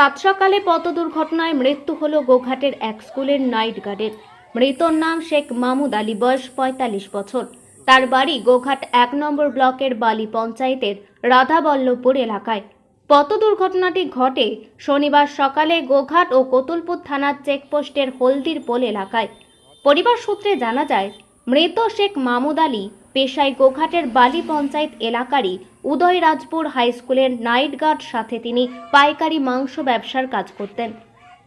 সাত সকালে পথ দুর্ঘটনায় মৃত্যু হল গোঘাটের এক স্কুলের নাইট গার্ডের। মৃতর নাম শেখ মাহমুদ আলী, বয়স পঁয়তাল্লিশ বছর। তার বাড়ি গোঘাট এক নম্বর ব্লকের বালি পঞ্চায়েতের রাধাবল্লভপুর এলাকায়। পথ দুর্ঘটনাটি ঘটে শনিবার সকালে গোঘাট ও কতুলপুর থানার চেকপোস্টের হলদির পোল এলাকায়। পরিবার সূত্রে জানা যায়, মৃত শেখ মাহমুদ আলী পেশায় গোঘাটের বালি পঞ্চায়েত এলাকারই উদয়রাজপুর হাই স্কুলের নাইট গার্ড সাথে তিনি পাইকারি মাংস ব্যবসার কাজ করতেন।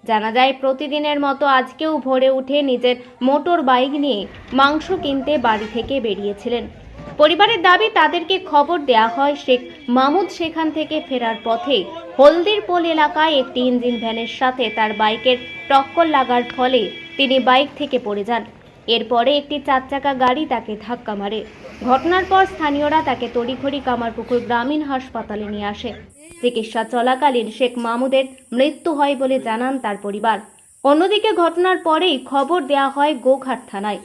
জানা যায়, প্রতিদিনের মতো আজকেও ভোরে উঠে নিজের মোটর বাইক নিয়ে মাংস কিনতে বাড়ি থেকে বেরিয়েছিলেন। পরিবারের দাবি, তাদেরকে খবর দেয়া হয়, শেখ মাহমুদ সেখান থেকে ফেরার পথে হলদির পোল এলাকায় একটি ইঞ্জিন ভ্যানের সাথে তার বাইকের টক্কর লাগার ফলে তিনি বাইক থেকে পড়ে যান। এরপরে একটি চার চাকা গাড়ি তাকে ধাক্কা মারে। ঘটনার পর স্থানীয়রা তাকে তড়িঘড়ি কামারপুকুর গ্রামীণ হাসপাতালে নিয়ে আসে। চিকিৎসা চলাকালীন শেখ মাহমুদের মৃত্যু হয় বলে জানান তার পরিবার। অন্যদিকে ঘটনার পরেই খবর দেওয়া হয় গোঘাট থানায়।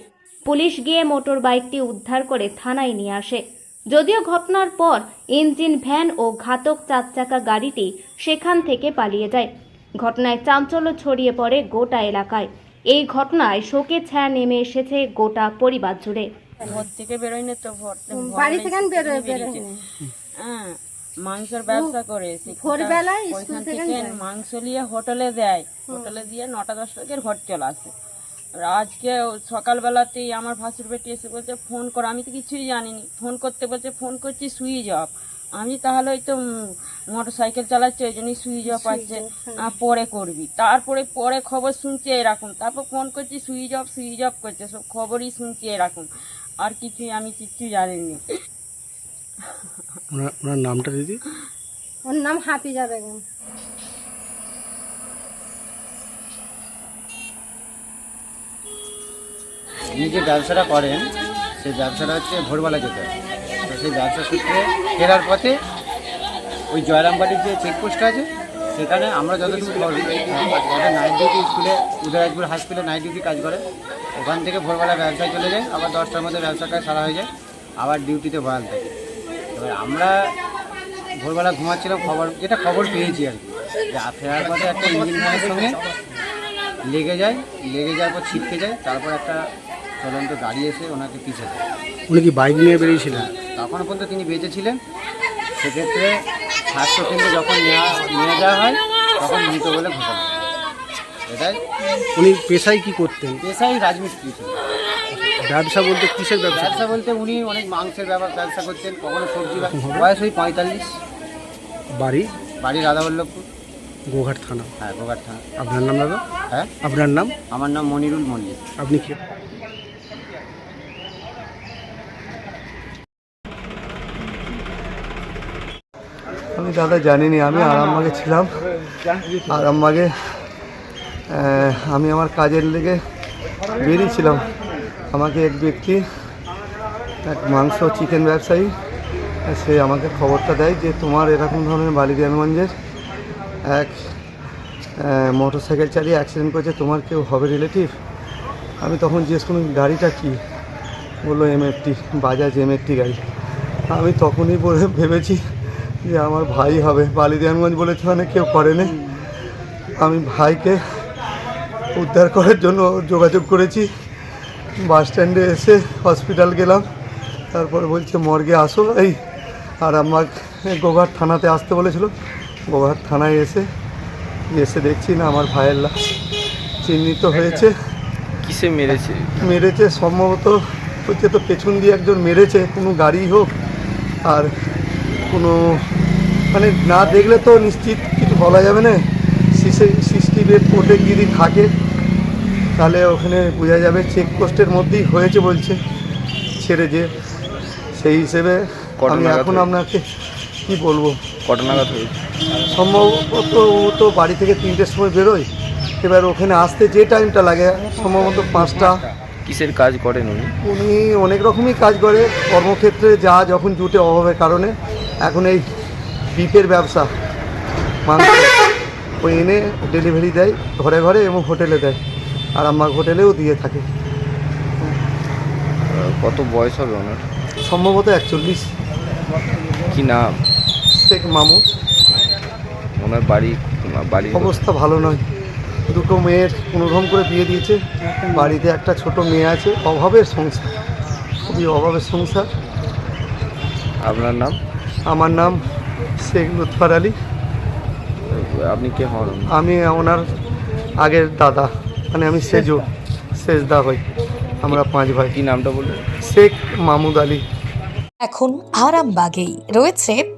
পুলিশ গিয়ে মোটর বাইকটি উদ্ধার করে থানায় নিয়ে আসে। যদিও ঘটনার পর ইঞ্জিন, ভ্যান ও ঘাতক চার চাকা গাড়িটি সেখান থেকে পালিয়ে যায়। ঘটনায় চাঞ্চল্য ছড়িয়ে পড়ে গোটা এলাকায়। এই ঘটনায় শোকের ছায়া নেমে এসেছে গোটা পরিবার জুড়ে। ঘর থেকে বেরোয়নি তো ভোর বাড়ি থেকে বেরোয় বেরোয় হ্যাঁ মাংসের ব্যবসা করে সেখানটা- ভোরবেলায় ওইখান থেকে থেকে মাংস নিয়ে হোটেলে দেয়। হোটেলে দিয়ে নটা দশটা থেকে ঘর চলে আসে। আজকে সকালবেলাতেই আমার ভাসুর বেটি এসে বলছে ফোন করো। আমি তো কিছুই জানিনি। ফোন করতে বলছে ফোন করছি সুইচ অফ। আমি তাহলে ওই তো মোটর সাইকেল চালাচ্ছি ওই জন্যই সুইচ অফ আছে। আহ, পরে করবি। তারপরে পরে খবর শুনছি এরকম। তারপর ফোন করছি সুইচ অফ সুইচ অফ করছে সব খবরই শুনছি এরকম। আর কিছুই আমি কিচ্ছু জানিনি। ওনার ওনার নামটা দিদি? ওর নাম হাফিজা বেগম। উনি যে ব্যবসাটা করেন সেই ব্যবসাটা হচ্ছে ভোরবেলা যেতে হয়। সেই ব্যবসা সূত্রে ফেরার পথে ওই জয়রামবাড়ির যে চেকপোস্ট আছে, সেখানে আমরা যতটুকু করি নাইট ডিউটি স্কুলে উদয়রাজপুর স্কুলে নাইট ডিউটি কাজ করে, ওখান থেকে ভোরবেলা ব্যবসায় চলে যায়, আবার দশটার মধ্যে ব্যবসা কাজ সারা হয়ে যায়, আবার ডিউটিতে বহাল থাকে। এবার আমরা ভোরবেলা ঘুমাচ্ছিলাম, খবর, যেটা খবর পেয়েছি আর কি ফেরার পথে একটা ইঞ্জিন ভ্যানের সঙ্গে লেগে যায়, লেগে যাওয়ার পর ছিটকে যায়, তারপর একটা চলন্ত গাড়ি এসে ওনাকে পিছে দেয়। উনি কি বাইক নিয়ে বেরিয়েছিলেন? তখন পর্যন্ত তিনি বেঁচে ছিলেন। সেক্ষেত্রে স্বাস্থ্য কেন্দ্রে যখন নেওয়া নিয়ে যাওয়া হয় তখন মৃত বলে ঘোষণা এটাই। উনি পেশায় কি করতেন? পেশাই রাজমিস্ত্রি ছিল ব্যবসা বলতে কিসের ব্যবসা? ব্যবসা বলতে উনি অনেক মাংসের ব্যবসা করতেন কখনো সবজি বয়স ওই পঁয়তাল্লিশ। বাড়ি? বাড়ি রাধাবল্লভপুর। গোঘাট থানা। হ্যাঁ গোঘাট থানা। আপনার নাম দাদা? হ্যাঁ? আপনার নাম? আমার নাম মনিরুল মল্লিক। আপনি কি? আমি দাদা জানিনি, আমি আরামবাগে ছিলাম। আরামবাগে আমি আমার কাজের লেগে বেরিয়েছিলাম। আমাকে এক ব্যক্তি, এক মাংস চিকেন ব্যবসায়ী, সে আমাকে খবরটা দেয় যে তোমার এরকম ধরনের বালিগ্রামগঞ্জের এক মোটর সাইকেল চালিয়ে অ্যাক্সিডেন্ট করেছে, তোমার কেউ হবে রিলেটিভ আমি তখন জিজ্ঞেস করলাম, গাড়িটা কি? বলল এমএফটি বাজাজ এমএফটি গাড়ি। আমি তখনই বলে ভেবেছি যে আমার ভাই হবে। বালিদিয়ানগঞ্জ বলেছে মানে কেউ করেনি। আমি ভাইকে উদ্ধার করার জন্য যোগাযোগ করেছি। বাস স্ট্যান্ডে এসে হসপিটাল গেলাম। তারপর বলছে মর্গে আসো এই। আর আমার গোঘাট থানাতে আসতে বলেছিল। গোঘাট থানায় এসে এসে দেখছি না আমার ভাইয়ের লাশ চিহ্নিত হয়েছে। কিসে মেরেছে? মেরেছে সম্ভবত হচ্ছে তো পেছন দিয়ে একজন মেরেছে কোনো গাড়ি হোক। আর কোনো মানে না দেখলে তো নিশ্চিত কিছু বলা যাবে না। সিসে সিসটিভির কোর্টে যদি থাকে তাহলে ওখানে বোঝা যাবে চেকপোস্টের মধ্যেই হয়েছে বলছে ছেড়ে যে। সেই হিসেবে আমি এখন আপনাকে কি বলব? কটা নাগাদ হয়েছে? সম্ভবত ও তো বাড়ি থেকে তিনটের সময় বেরোয়। এবার ওখানে আসতে যে টাইমটা লাগে সম্ভবত পাঁচটা। কিসের কাজ করেন উনি? উনি অনেক রকমই কাজ করে। কর্মক্ষেত্রে যা যখন জুটে অভাবের কারণে এখন এই পিপের ব্যবসা। মাংস ওই এনে ডেলিভারি দেয় ঘরে ঘরে এবং হোটেলে দেয়। আর আমার হোটেলেও দিয়ে থাকে। কত বয়স হবে ওনার? সম্ভবত একচল্লিশ। কি নাম? শেখ মামুদ ওনার বাড়ি বাড়ির অবস্থা ভালো নয়। দুটো মেয়ের কোনোরকম করে বিয়ে দিয়েছে। বাড়িতে একটা ছোট মেয়ে আছে। অভাবের সংসার। খুবই অভাবের সংসার। আপনার নাম? আমার নাম শেখ লুৎফার আলী। আপনি কে হন? আমি ওনার আগের দাদা মানে আমি সেজু সেজদা হই আমরা পাঁচ ভাই। কি নামটা বললেন? শেখ মাহমুদ আলী। এখন আরামবাগেই রয়েছে